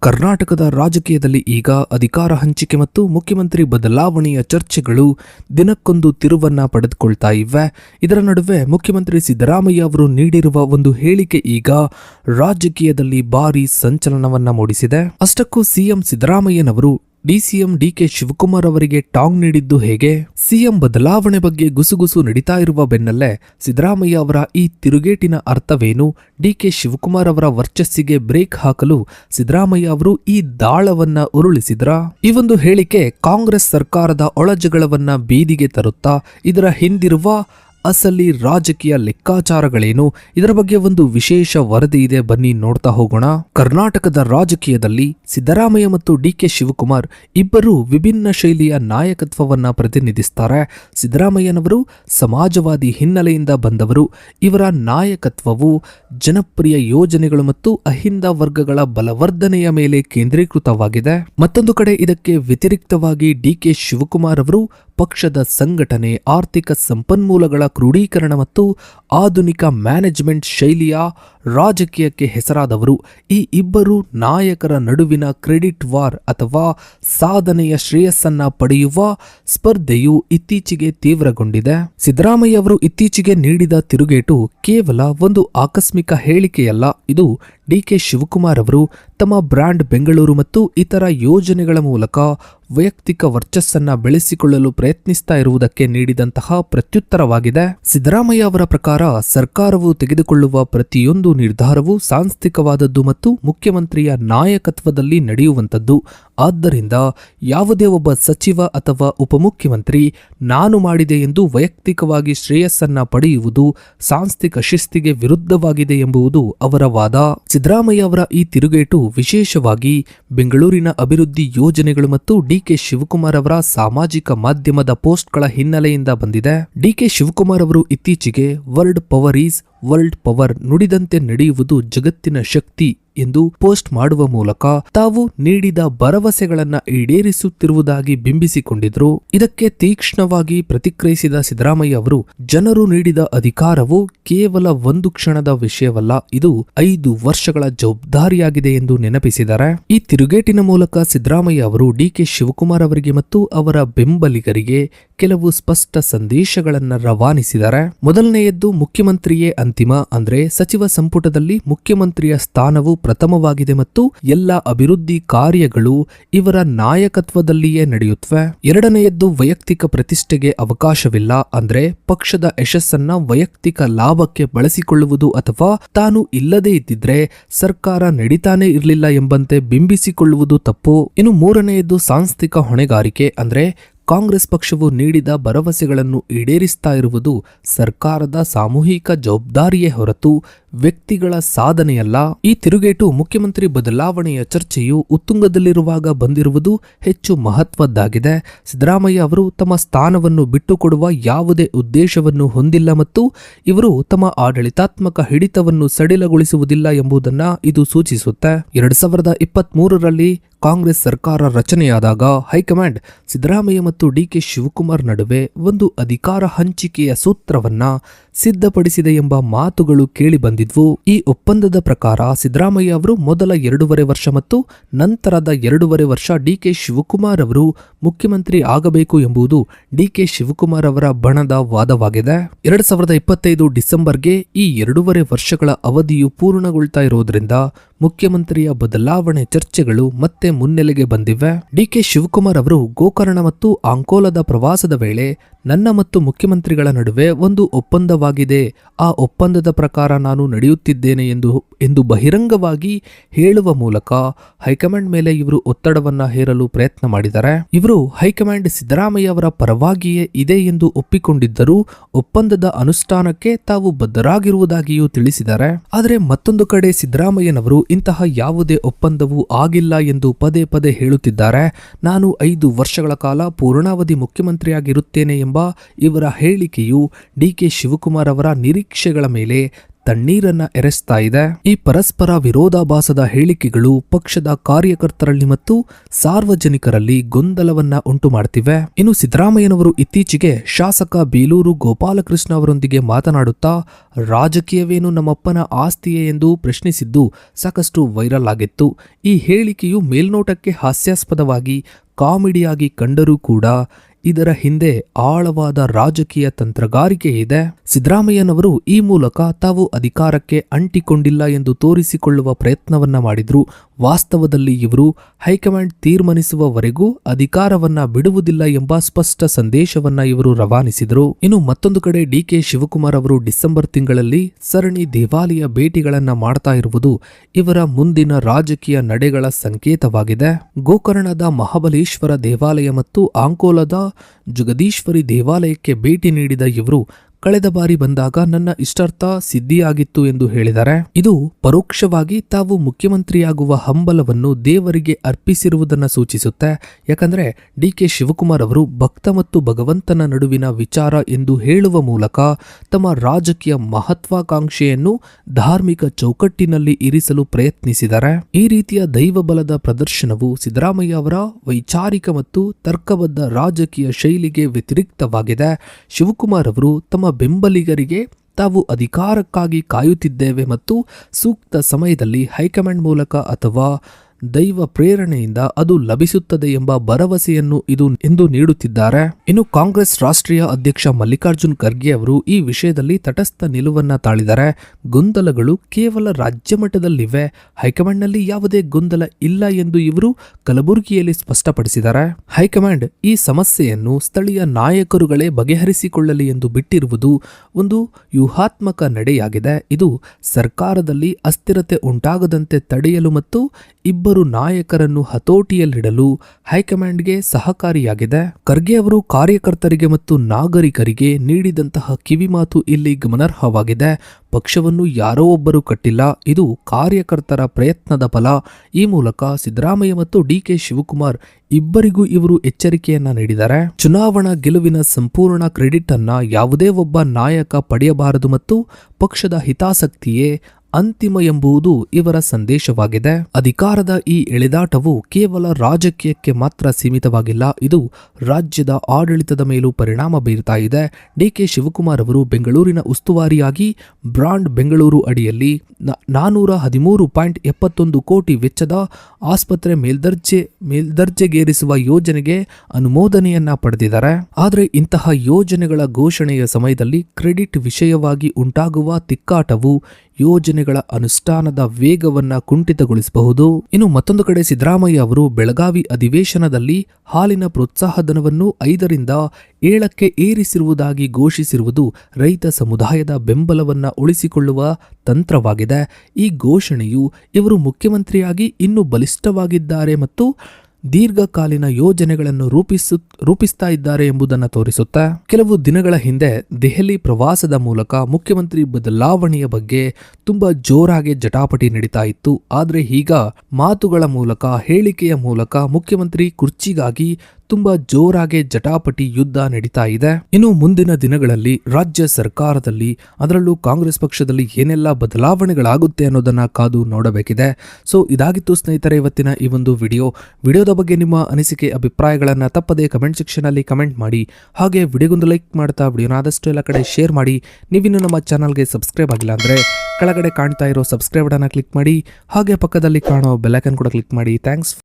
ಕರ್ನಾಟಕದ ರಾಜಕೀಯದಲ್ಲಿ ಈಗ ಅಧಿಕಾರ ಹಂಚಿಕೆ ಮತ್ತು ಮುಖ್ಯಮಂತ್ರಿ ಬದಲಾವಣೆಯ ಚರ್ಚೆಗಳು ದಿನಕ್ಕೊಂದು ತಿರುವನ್ನ ಪಡೆದುಕೊಳ್ತಾ ಇವೆ. ಇದರ ನಡುವೆ ಮುಖ್ಯಮಂತ್ರಿ ಸಿದ್ದರಾಮಯ್ಯ ಅವರು ನೀಡಿರುವ ಒಂದು ಹೇಳಿಕೆ ಈಗ ರಾಜಕೀಯದಲ್ಲಿ ಭಾರಿ ಸಂಚಲನವನ್ನ ಮೂಡಿಸಿದೆ. ಅಷ್ಟಕ್ಕೂ ಸಿಎಂ ಸಿದ್ದರಾಮಯ್ಯನವರು ಡಿಸಿಎಂ ಡಿಕೆ ಶಿವಕುಮಾರ್ ಅವರಿಗೆ ಟಾಂಗ್ ನೀಡಿದ್ದು ಹೇಗೆ? ಸಿಎಂ ಬದಲಾವಣೆ ಬಗ್ಗೆ ಗುಸುಗುಸು ನಡೀತಾ ಇರುವ ಬೆನ್ನಲ್ಲೇ ಸಿದ್ದರಾಮಯ್ಯ ಅವರ ಈ ತಿರುಗೇಟಿನ ಅರ್ಥವೇನು? ಡಿಕೆ ಶಿವಕುಮಾರ್ ಅವರ ವರ್ಚಸ್ಸಿಗೆ ಬ್ರೇಕ್ ಹಾಕಲು ಸಿದ್ದರಾಮಯ್ಯ ಅವರು ಈ ದಾಳವನ್ನ ಉರುಳಿಸಿದ್ರ? ಈ ಒಂದು ಹೇಳಿಕೆ ಕಾಂಗ್ರೆಸ್ ಸರ್ಕಾರದ ಒಳಜಗಳವನ್ನ ಬೀದಿಗೆ ತರುತ್ತಾ, ಇದರ ಹಿಂದಿರುವ ಅಸಲಿ ರಾಜಕೀಯ ಲೆಕ್ಕಾಚಾರಗಳೇನು? ಇದರ ಬಗ್ಗೆ ಒಂದು ವಿಶೇಷ ವರದಿ ಇದೆ. ಬನ್ನಿ ನೋಡ್ತಾ ಹೋಗೋಣ. ಕರ್ನಾಟಕದ ರಾಜಕೀಯದಲ್ಲಿ ಸಿದ್ದರಾಮಯ್ಯ ಮತ್ತು ಡಿ ಕೆ ಶಿವಕುಮಾರ್ ಇಬ್ಬರು ವಿಭಿನ್ನ ಶೈಲಿಯ ನಾಯಕತ್ವವನ್ನ ಪ್ರತಿನಿಧಿಸ್ತಾರೆ. ಸಿದ್ದರಾಮಯ್ಯನವರು ಸಮಾಜವಾದಿ ಹಿನ್ನೆಲೆಯಿಂದ ಬಂದವರು. ಇವರ ನಾಯಕತ್ವವು ಜನಪ್ರಿಯ ಯೋಜನೆಗಳು ಮತ್ತು ಅಹಿಂದ ವರ್ಗಗಳ ಬಲವರ್ಧನೆಯ ಮೇಲೆ ಕೇಂದ್ರೀಕೃತವಾಗಿದೆ. ಮತ್ತೊಂದು ಕಡೆ ಇದಕ್ಕೆ ವ್ಯತಿರಿಕ್ತವಾಗಿ ಡಿ ಕೆ ಶಿವಕುಮಾರ್ ಅವರು ಪಕ್ಷದ ಸಂಘಟನೆ ಆರ್ಥಿಕ ಸಂಪನ್ಮೂಲಗಳ ಕ್ರೋಢೀಕರಣ ಮತ್ತು ಆಧುನಿಕ ಮ್ಯಾನೇಜ್ಮೆಂಟ್ ಶೈಲಿಯ ರಾಜಕೀಯಕ್ಕೆ ಹೆಸರಾದವರು. ಈ ಇಬ್ಬರು ನಾಯಕರ ನಡುವಿನ ಕ್ರೆಡಿಟ್ ವಾರ್ ಅಥವಾ ಸಾಧನೆಯ ಶ್ರೇಯಸ್ಸನ್ನ ಪಡೆಯುವ ಸ್ಪರ್ಧೆಯು ಇತ್ತೀಚೆಗೆ ತೀವ್ರಗೊಂಡಿದೆ. ಸಿದ್ದರಾಮಯ್ಯ ಅವರು ಇತ್ತೀಚೆಗೆ ನೀಡಿದ ತಿರುಗೇಟು ಕೇವಲ ಒಂದು ಆಕಸ್ಮಿಕ ಹೇಳಿಕೆಯಲ್ಲ, ಇದು ಡಿಕೆ ಶಿವಕುಮಾರ್ ಅವರು ತಮ್ಮ ಬ್ರ್ಯಾಂಡ್ ಬೆಂಗಳೂರು ಮತ್ತು ಇತರ ಯೋಜನೆಗಳ ಮೂಲಕ ವೈಯಕ್ತಿಕ ವರ್ಚಸ್ಸನ್ನ ಬೆಳೆಸಿಕೊಳ್ಳಲು ಪ್ರಯತ್ನಿಸ್ತಾ ಇರುವುದಕ್ಕೆ ನೀಡಿದಂತಹ ಪ್ರತ್ಯುತ್ತರವಾಗಿದೆ. ಸಿದ್ದರಾಮಯ್ಯ ಅವರ ಪ್ರಕಾರ ಸರ್ಕಾರವು ತೆಗೆದುಕೊಳ್ಳುವ ಪ್ರತಿಯೊಂದು ನಿರ್ಧಾರವು ಸಾಂಸ್ಥಿಕವಾದದ್ದು ಮತ್ತು ಮುಖ್ಯಮಂತ್ರಿಯ ನಾಯಕತ್ವದಲ್ಲಿ ನಡೆಯುವಂಥದ್ದು. ಆದ್ದರಿಂದ ಯಾವುದೇ ಒಬ್ಬ ಸಚಿವ ಅಥವಾ ಉಪಮುಖ್ಯಮಂತ್ರಿ ನಾನು ಮಾಡಿದೆ ಎಂದು ವೈಯಕ್ತಿಕವಾಗಿ ಶ್ರೇಯಸ್ಸನ್ನ ಪಡೆಯುವುದು ಸಾಂಸ್ಥಿಕ ಶಿಸ್ತಿಗೆ ವಿರುದ್ಧವಾಗಿದೆ ಎಂಬುದು ಅವರ ವಾದ. ಸಿದ್ದರಾಮಯ್ಯ ಅವರ ಈ ತಿರುಗೇಟು ವಿಶೇಷವಾಗಿ ಬೆಂಗಳೂರಿನ ಅಭಿವೃದ್ಧಿ ಯೋಜನೆಗಳು ಮತ್ತು ಡಿಕೆ ಶಿವಕುಮಾರ್ ಅವರ ಸಾಮಾಜಿಕ ಮಾಧ್ಯಮದ ಪೋಸ್ಟ್ಗಳ ಹಿನ್ನೆಲೆಯಿಂದ ಬಂದಿದೆ. ಡಿಕೆ ಶಿವಕುಮಾರ್ ಅವರು ಇತ್ತೀಚೆಗೆ world power is world power ನುಡಿದಂತೆ ನಡೆಯುವುದು ಜಗತ್ತಿನ ಶಕ್ತಿ ಎಂದು ಪೋಸ್ಟ್ ಮಾಡುವ ಮೂಲಕ ತಾವು ನೀಡಿದ ಭರವಸೆಗಳನ್ನ ಈಡೇರಿಸುತ್ತಿರುವುದಾಗಿ ಬಿಂಬಿಸಿಕೊಂಡಿದ್ರು. ಇದಕ್ಕೆ ತೀಕ್ಷ್ಣವಾಗಿ ಪ್ರತಿಕ್ರಿಯಿಸಿದ ಸಿದ್ದರಾಮಯ್ಯ ಅವರು, ಜನರು ನೀಡಿದ ಅಧಿಕಾರವು ಕೇವಲ ಒಂದು ಕ್ಷಣದ ವಿಷಯವಲ್ಲ, ಇದು ಐದು ವರ್ಷಗಳ ಜವಾಬ್ದಾರಿಯಾಗಿದೆ ಎಂದು ನೆನಪಿಸಿದರೆ ಈ ತಿರುಗೇಟಿನ ಮೂಲಕ ಸಿದ್ದರಾಮಯ್ಯ ಅವರು ಡಿಕೆ ಶಿವಕುಮಾರ್ ಅವರಿಗೆ ಮತ್ತು ಅವರ ಬೆಂಬಲಿಗರಿಗೆ ಕೆಲವು ಸ್ಪಷ್ಟ ಸಂದೇಶಗಳನ್ನು ರವಾನಿಸಿದರೆ ಮೊದಲನೆಯದ್ದು ಮುಖ್ಯಮಂತ್ರಿಯೇ ಅಂತಿಮ ಅಂದ್ರೆ ಸಚಿವ ಸಂಪುಟದಲ್ಲಿ ಮುಖ್ಯಮಂತ್ರಿಯ ಸ್ಥಾನವು ಪ್ರಥಮವಾಗಿದೆ ಮತ್ತು ಎಲ್ಲ ಅಭಿವೃದ್ಧಿ ಕಾರ್ಯಗಳು ಇವರ ನಾಯಕತ್ವದಲ್ಲಿಯೇ ನಡೆಯುತ್ತವೆ ಎರಡನೆಯದ್ದು ವೈಯಕ್ತಿಕ ಪ್ರತಿಷ್ಠೆಗೆ ಅವಕಾಶವಿಲ್ಲ ಅಂದ್ರೆ ಪಕ್ಷದ ಯಶಸ್ಸನ್ನ ವೈಯಕ್ತಿಕ ಲಾಭಕ್ಕೆ ಬಳಸಿಕೊಳ್ಳುವುದು ಅಥವಾ ತಾನು ಇಲ್ಲದೇ ಇದ್ದಿದ್ರೆ ಸರ್ಕಾರ ನಡೀತಾನೆ ಇರಲಿಲ್ಲ ಎಂಬಂತೆ ಬಿಂಬಿಸಿಕೊಳ್ಳುವುದು ತಪ್ಪು. ಇನ್ನು ಮೂರನೆಯದ್ದು ಸಾಂಸ್ಥಿಕ ಹೊಣೆಗಾರಿಕೆ ಅಂದ್ರೆ ಕಾಂಗ್ರೆಸ್ ಪಕ್ಷವು ನೀಡಿದ ಭರವಸೆಗಳನ್ನು ಈಡೇರಿಸ್ತಾ ಇರುವುದು ಸರ್ಕಾರದ ಸಾಮೂಹಿಕ ಜವಾಬ್ದಾರಿಯೇ ಹೊರತು ವ್ಯಕ್ತಿಗಳ ಸಾಧನೆಯಲ್ಲ. ಈ ತಿರುಗೇಟು ಮುಖ್ಯಮಂತ್ರಿ ಬದಲಾವಣೆಯ ಚರ್ಚೆಯು ಉತ್ತುಂಗದಲ್ಲಿರುವಾಗ ಬಂದಿರುವುದು ಹೆಚ್ಚು ಮಹತ್ವದ್ದಾಗಿದೆ. ಸಿದ್ದರಾಮಯ್ಯ ಅವರು ತಮ್ಮ ಸ್ಥಾನವನ್ನು ಬಿಟ್ಟುಕೊಡುವ ಯಾವುದೇ ಉದ್ದೇಶವನ್ನು ಹೊಂದಿಲ್ಲ ಮತ್ತು ಇವರು ತಮ್ಮ ಆಡಳಿತಾತ್ಮಕ ಹಿಡಿತವನ್ನು ಸಡಿಲಗೊಳಿಸುವುದಿಲ್ಲ ಎಂಬುದನ್ನು ಇದು ಸೂಚಿಸುತ್ತೆ. ಎರಡ್ ಸಾವಿರದ ಇಪ್ಪತ್ತ್ ಮೂರರಲ್ಲಿ ಕಾಂಗ್ರೆಸ್ ಸರ್ಕಾರ ರಚನೆಯಾದಾಗ ಹೈಕಮಾಂಡ್ ಸಿದ್ದರಾಮಯ್ಯ ಮತ್ತು ಡಿಕೆ ಶಿವಕುಮಾರ್ ನಡುವೆ ಒಂದು ಅಧಿಕಾರ ಹಂಚಿಕೆಯ ಸೂತ್ರವನ್ನ ಸಿದ್ಧಪಡಿಸಿದೆ ಎಂಬ ಮಾತುಗಳು ಕೇಳಿಬಂದಿದ್ವು. ಈ ಒಪ್ಪಂದದ ಪ್ರಕಾರ ಸಿದ್ದರಾಮಯ್ಯ ಅವರು ಮೊದಲ ಎರಡೂವರೆ ವರ್ಷ ಮತ್ತು ನಂತರದ ಎರಡೂವರೆ ವರ್ಷ ಡಿಕೆ ಶಿವಕುಮಾರ್ ಅವರು ಮುಖ್ಯಮಂತ್ರಿ ಆಗಬೇಕು ಎಂಬುದು ಡಿಕೆ ಶಿವಕುಮಾರ್ ಅವರ ಬಣದ ವಾದವಾಗಿದೆ. ಎರಡ್ ಸಾವಿರದ ಇಪ್ಪತ್ತೈದು ಡಿಸೆಂಬರ್ಗೆ ಈ ಎರಡೂವರೆ ವರ್ಷಗಳ ಅವಧಿಯು ಪೂರ್ಣಗೊಳ್ತಾ ಇರೋದ್ರಿಂದ ಮುಖ್ಯಮಂತ್ರಿಯ ಬದಲಾವಣೆ ಚರ್ಚೆಗಳು ಮತ್ತೆ ಮುನ್ನೆಲೆಗೆ ಬಂದಿವೆ. ಡಿಕೆ ಶಿವಕುಮಾರ್ ಅವರು ಗೋಕರ್ಣ ಮತ್ತು ಅಂಕೋಲದ ಪ್ರವಾಸದ ವೇಳೆ ನನ್ನ ಮತ್ತು ಮುಖ್ಯಮಂತ್ರಿಗಳ ನಡುವೆ ಒಂದು ಒಪ್ಪಂದವಾಗಿದೆ. ಆ ಒಪ್ಪಂದದ ಪ್ರಕಾರ ನಾನು ನಡೆಯುತ್ತಿದ್ದೇನೆ ಎಂದು ಎಂದು ಬಹಿರಂಗವಾಗಿ ಹೇಳುವ ಮೂಲಕ ಹೈಕಮಾಂಡ್ ಮೇಲೆ ಇವರು ಒತ್ತಡವನ್ನು ಹೇರಲು ಪ್ರಯತ್ನ ಮಾಡಿದ್ದಾರೆ. ಇವರು ಹೈಕಮಾಂಡ್ ಸಿದ್ದರಾಮಯ್ಯ ಅವರ ಪರವಾಗಿಯೇ ಇದೆ ಎಂದು ಒಪ್ಪಿಕೊಂಡಿದ್ದರೂ ಒಪ್ಪಂದದ ಅನುಷ್ಠಾನಕ್ಕೆ ತಾವು ಬದ್ಧರಾಗಿರುವುದಾಗಿಯೂ ತಿಳಿಸಿದ್ದಾರೆ. ಆದರೆ ಮತ್ತೊಂದು ಕಡೆ ಸಿದ್ದರಾಮಯ್ಯನವರು ಇಂತಹ ಯಾವುದೇ ಒಪ್ಪಂದವೂ ಆಗಿಲ್ಲ ಎಂದು ಪದೇ ಪದೇ ಹೇಳುತ್ತಿದ್ದಾರೆ. ನಾನು ಐದು ವರ್ಷಗಳ ಕಾಲ ಪೂರ್ಣಾವಧಿ ಮುಖ್ಯಮಂತ್ರಿಯಾಗಿರುತ್ತೇನೆ ಎಂಬ ಇವರ ಹೇಳಿಕೆಯು ಡಿ ಕೆ ಶಿವಕುಮಾರ್ ಅವರ ನಿರೀಕ್ಷೆಗಳ ಮೇಲೆ ತಣ್ಣೀರನ್ನ ಎರೆಸ್ತಾ ಇದೆ. ಈ ಪರಸ್ಪರ ವಿರೋಧಾಭಾಸದ ಹೇಳಿಕೆಗಳು ಪಕ್ಷದ ಕಾರ್ಯಕರ್ತರಲ್ಲಿ ಮತ್ತು ಸಾರ್ವಜನಿಕರಲ್ಲಿ ಗೊಂದಲವನ್ನ ಉಂಟು ಮಾಡ್ತಿವೆ ಇನ್ನು ಸಿದ್ದರಾಮಯ್ಯನವರು ಇತ್ತೀಚೆಗೆ ಶಾಸಕ ಬೇಲೂರು ಗೋಪಾಲಕೃಷ್ಣ ಅವರೊಂದಿಗೆ ಮಾತನಾಡುತ್ತಾ, ರಾಜಕೀಯವೇನು ನಮ್ಮಪ್ಪನ ಆಸ್ತಿಯೇ ಎಂದು ಪ್ರಶ್ನಿಸಿದ್ದು ಸಾಕಷ್ಟು ವೈರಲ್ ಆಗಿತ್ತು. ಈ ಹೇಳಿಕೆಯು ಮೇಲ್ನೋಟಕ್ಕೆ ಹಾಸ್ಯಾಸ್ಪದವಾಗಿ ಕಾಮಿಡಿಯಾಗಿ ಕಂಡರೂ ಕೂಡ ಇದರ ಹಿಂದೆ ಆಳವಾದ ರಾಜಕೀಯ ತಂತ್ರಗಾರಿಕೆ ಇದೆ. ಸಿದ್ದರಾಮಯ್ಯನವರು ಈ ಮೂಲಕ ತಾವು ಅಧಿಕಾರಕ್ಕೆ ಅಂಟಿಕೊಂಡಿಲ್ಲ ಎಂದು ತೋರಿಸಿಕೊಳ್ಳುವ ಪ್ರಯತ್ನವನ್ನ ಮಾಡಿದ್ರು. ವಾಸ್ತವದಲ್ಲಿ ಇವರು ಹೈಕಮಾಂಡ್ ತೀರ್ಮಾನಿಸುವವರೆಗೂ ಅಧಿಕಾರವನ್ನ ಬಿಡುವುದಿಲ್ಲ ಎಂಬ ಸ್ಪಷ್ಟ ಸಂದೇಶವನ್ನ ಇವರು ರವಾನಿಸಿದರು. ಇನ್ನು ಮತ್ತೊಂದು ಕಡೆ ಡಿ ಕೆ ಶಿವಕುಮಾರ್ ಅವರು ಡಿಸೆಂಬರ್ ತಿಂಗಳಲ್ಲಿ ಸರಣಿ ದೇವಾಲಯ ಭೇಟಿಗಳನ್ನ ಮಾಡ್ತಾ ಇರುವುದು ಇವರ ಮುಂದಿನ ರಾಜಕೀಯ ನಡೆಗಳ ಸಂಕೇತವಾಗಿದೆ. ಗೋಕರ್ಣದ ಮಹಾಬಲೇಶ್ವರ ದೇವಾಲಯ ಮತ್ತು ಆಂಕೋಲದ ಜಗದೀಶ್ವರಿ ದೇವಾಲಯಕ್ಕೆ ಭೇಟಿ ನೀಡಿದ ಇವರು ಕಳೆದ ಬಾರಿ ಬಂದಾಗ ನನ್ನ ಇಷ್ಟಾರ್ಥ ಸಿದ್ಧಿಯಾಗಿತ್ತು ಎಂದು ಹೇಳಿದ್ದಾರೆ. ಇದು ಪರೋಕ್ಷವಾಗಿ ತಾವು ಮುಖ್ಯಮಂತ್ರಿಯಾಗುವ ಹಂಬಲವನ್ನು ದೇವರಿಗೆ ಅರ್ಪಿಸಿರುವುದನ್ನು ಸೂಚಿಸುತ್ತೆ. ಯಾಕಂದ್ರೆ ಡಿ ಕೆ ಶಿವಕುಮಾರ್ ಅವರು ಭಕ್ತ ಮತ್ತು ಭಗವಂತನ ನಡುವಿನ ವಿಚಾರ ಎಂದು ಹೇಳುವ ಮೂಲಕ ತಮ್ಮ ರಾಜಕೀಯ ಮಹತ್ವಾಕಾಂಕ್ಷೆಯನ್ನು ಧಾರ್ಮಿಕ ಚೌಕಟ್ಟಿನಲ್ಲಿ ಇರಿಸಲು ಪ್ರಯತ್ನಿಸಿದರೆ ಈ ರೀತಿಯ ದೈವ ಬಲದ ಪ್ರದರ್ಶನವು ಸಿದ್ದರಾಮಯ್ಯ ಅವರ ವೈಚಾರಿಕ ಮತ್ತು ತರ್ಕಬದ್ಧ ರಾಜಕೀಯ ಶೈಲಿಗೆ ವ್ಯತಿರಿಕ್ತವಾಗಿದೆ. ಶಿವಕುಮಾರ್ ಅವರು ತಮ್ಮ ಬೆಂಬಲಿಗರಿಗೆ ತಾವು ಅಧಿಕಾರಕ್ಕಾಗಿ ಕಾಯುತ್ತಿದ್ದೇವೆ ಮತ್ತು ಸೂಕ್ತ ಸಮಯದಲ್ಲಿ ಹೈಕಮಾಂಡ್ ಮೂಲಕ ಅಥವಾ ದೈವ ಪ್ರೇರಣೆಯಿಂದ ಅದು ಲಭಿಸುತ್ತದೆ ಎಂಬ ಭರವಸೆಯನ್ನು ಇದು ಎಂದು ನೀಡುತ್ತಿದ್ದಾರೆ. ಇನ್ನು ಕಾಂಗ್ರೆಸ್ ರಾಷ್ಟ್ರೀಯ ಅಧ್ಯಕ್ಷ ಮಲ್ಲಿಕಾರ್ಜುನ್ ಖರ್ಗೆ ಅವರು ಈ ವಿಷಯದಲ್ಲಿ ತಟಸ್ಥ ನಿಲುವನ್ನ ತಾಳಿದ್ದಾರೆ ಗೊಂದಲಗಳು ಕೇವಲ ರಾಜ್ಯ ಮಟ್ಟದಲ್ಲಿವೆ. ಹೈಕಮಾಂಡ್ನಲ್ಲಿ ಯಾವುದೇ ಗೊಂದಲ ಇಲ್ಲ ಎಂದು ಇವರು ಕಲಬುರಗಿಯಲ್ಲಿ ಸ್ಪಷ್ಟಪಡಿಸಿದ್ದಾರೆ. ಹೈಕಮಾಂಡ್ ಈ ಸಮಸ್ಯೆಯನ್ನು ಸ್ಥಳೀಯ ನಾಯಕರುಗಳೇ ಬಗೆಹರಿಸಿಕೊಳ್ಳಲಿ ಎಂದು ಬಿಟ್ಟಿರುವುದು ಒಂದು ವ್ಯೂಹಾತ್ಮಕ ನಡೆಯಾಗಿದೆ. ಇದು ಸರ್ಕಾರದಲ್ಲಿ ಅಸ್ಥಿರತೆ ಉಂಟಾಗದಂತೆ ತಡೆಯಲು ಮತ್ತು ಇಬ್ಬರು ನಾಯಕರನ್ನು ಹತೋಟಿಯಲ್ಲಿಡಲು ಹೈಕಮಾಂಡ್ಗೆ ಸಹಕಾರಿಯಾಗಿದೆ. ಖರ್ಗೆ ಅವರು ಕಾರ್ಯಕರ್ತರಿಗೆ ಮತ್ತು ನಾಗರಿಕರಿಗೆ ನೀಡಿದಂತಹ ಕಿವಿಮಾತು ಇಲ್ಲಿ ಗಮನಾರ್ಹವಾಗಿದೆ. ಪಕ್ಷವನ್ನು ಯಾರೋ ಒಬ್ಬರು ಕಟ್ಟಿಲ್ಲ. ಇದು ಕಾರ್ಯಕರ್ತರ ಪ್ರಯತ್ನದ ಫಲ. ಈ ಮೂಲಕ ಸಿದ್ದರಾಮಯ್ಯ ಮತ್ತು ಡಿಕೆ ಶಿವಕುಮಾರ್ ಇಬ್ಬರಿಗೂ ಇವರು ಎಚ್ಚರಿಕೆಯನ್ನ ನೀಡಿದ್ದಾರೆ. ಚುನಾವಣಾ ಗೆಲುವಿನ ಸಂಪೂರ್ಣ ಕ್ರೆಡಿಟ್ ಅನ್ನ ಯಾವುದೇ ಒಬ್ಬ ನಾಯಕ ಪಡೆಯಬಾರದು ಮತ್ತು ಪಕ್ಷದ ಹಿತಾಸಕ್ತಿಯೇ ಅಂತಿಮ ಎಂಬುದು ಇವರ ಸಂದೇಶವಾಗಿದೆ. ಅಧಿಕಾರದ ಈ ಎಳೆದಾಟವು ಕೇವಲ ರಾಜಕೀಯಕ್ಕೆ ಮಾತ್ರ ಸೀಮಿತವಾಗಿಲ್ಲ, ಇದು ರಾಜ್ಯದ ಆಡಳಿತದ ಮೇಲೂ ಪರಿಣಾಮ ಬೀರ್ತಾ ಇದೆ. ಡಿಕೆ ಶಿವಕುಮಾರ್ ಅವರು ಬೆಂಗಳೂರಿನ ಉಸ್ತುವಾರಿಯಾಗಿ ಬ್ರಾಂಡ್ ಬೆಂಗಳೂರು ಅಡಿಯಲ್ಲಿ ನಾನೂರ ಹದಿಮೂರು ಪಾಯಿಂಟ್ ಎಪ್ಪತ್ತೊಂದು ಕೋಟಿ ವೆಚ್ಚದ ಆಸ್ಪತ್ರೆ ಮೇಲ್ದರ್ಜೆ, ಮೇಲ್ದರ್ಜೆಗೇರಿಸುವ ಯೋಜನೆಗೆ ಅನುಮೋದನೆಯನ್ನ ಪಡೆದಿದ್ದಾರೆ. ಆದರೆ ಇಂತಹ ಯೋಜನೆಗಳ ಘೋಷಣೆಯ ಸಮಯದಲ್ಲಿ ಕ್ರೆಡಿಟ್ ವಿಷಯವಾಗಿ ಉಂಟಾಗುವ ತಿಕ್ಕಾಟವು ಯೋಜನೆಗಳ ಅನುಷ್ಠಾನದ ವೇಗವನ್ನ ಕುಂಠಿತಗೊಳಿಸಬಹುದು. ಇನ್ನು ಮತ್ತೊಂದು ಕಡೆ ಸಿದ್ದರಾಮಯ್ಯ ಅವರು ಬೆಳಗಾವಿ ಅಧಿವೇಶನದಲ್ಲಿ ಹಾಲಿನ ಪ್ರೋತ್ಸಾಹಧನವನ್ನು ಐದರಿಂದ ಏಳಕ್ಕೆ ಏರಿಸಿರುವುದಾಗಿ ಘೋಷಿಸಿರುವುದು ರೈತ ಸಮುದಾಯದ ಬೆಂಬಲವನ್ನ ಉಳಿಸಿಕೊಳ್ಳುವ ತಂತ್ರವಾಗಿದೆ. ಈ ಘೋಷಣೆಯು ಇವರು ಮುಖ್ಯಮಂತ್ರಿಯಾಗಿ ಇನ್ನೂ ಬಲಿಷ್ಠವಾಗಿದ್ದಾರೆ ಮತ್ತು ದೀರ್ಘಕಾಲೀನ ಯೋಜನೆಗಳನ್ನು ರೂಪಿಸು ರೂಪಿಸ್ತಾ ಇದ್ದಾರೆ ಎಂಬುದನ್ನು ತೋರಿಸುತ್ತಾ, ಕೆಲವು ದಿನಗಳ ಹಿಂದೆ ದೆಹಲಿ ಪ್ರವಾಸದ ಮೂಲಕ ಮುಖ್ಯಮಂತ್ರಿ ಬದಲಾವಣೆಯ ಬಗ್ಗೆ ತುಂಬಾ ಜೋರಾಗಿ ಜಟಾಪಟಿ ನಡೀತಾ ಇತ್ತು. ಆದರೆ ಈಗ ಮಾತುಗಳ ಮೂಲಕ, ಹೇಳಿಕೆಯ ಮೂಲಕ ಮುಖ್ಯಮಂತ್ರಿ ಕುರ್ಚಿಗಾಗಿ ತುಂಬಾ ಜೋರಾಗಿ ಜಟಾಪಟಿ ಯುದ್ಧ ನಡೀತಾ ಇದೆ. ಇನ್ನು ಮುಂದಿನ ದಿನಗಳಲ್ಲಿ ರಾಜ್ಯ ಸರ್ಕಾರದಲ್ಲಿ, ಅದರಲ್ಲೂ ಕಾಂಗ್ರೆಸ್ ಪಕ್ಷದಲ್ಲಿ ಏನೆಲ್ಲ ಬದಲಾವಣೆಗಳಾಗುತ್ತೆ ಅನ್ನೋದನ್ನ ಕಾದು ನೋಡಬೇಕಿದೆ. ಸೊ, ಇದಾಗಿತ್ತು ಸ್ನೇಹಿತರೆ ಇವತ್ತಿನ ಈ ಒಂದು ವಿಡಿಯೋ. ವಿಡಿಯೋದ ಬಗ್ಗೆ ನಿಮ್ಮ ಅನಿಸಿಕೆ, ಅಭಿಪ್ರಾಯಗಳನ್ನ ತಪ್ಪದೆ ಕಮೆಂಟ್ ಸೆಕ್ಷನ್ ಅಲ್ಲಿ ಕಮೆಂಟ್ ಮಾಡಿ. ಹಾಗೆ ವಿಡಿಯೋಗೊಂದು ಲೈಕ್ ಮಾಡ್ತಾ ವಿಡಿಯೋನ ಆದಷ್ಟು ಎಲ್ಲ ಕಡೆ ಶೇರ್ ಮಾಡಿ. ನೀವಿನ್ನು ನಮ್ಮ ಚಾನಲ್ಗೆ ಸಬ್ಸ್ಕ್ರೈಬ್ ಆಗಿಲ್ಲ ಅಂದ್ರೆ ಕೆಳಗಡೆ ಕಾಣ್ತಾ ಇರೋ ಸಬ್ಸ್ಕ್ರೈಬ್ ಬಟನ್ನ ಕ್ಲಿಕ್ ಮಾಡಿ. ಹಾಗೆ ಪಕ್ಕದಲ್ಲಿ ಕಾಣೋ ಬೆಲ್ಲೈಕನ್ ಕೂಡ ಕ್ಲಿಕ್ ಮಾಡಿ. ಥ್ಯಾಂಕ್ಸ್.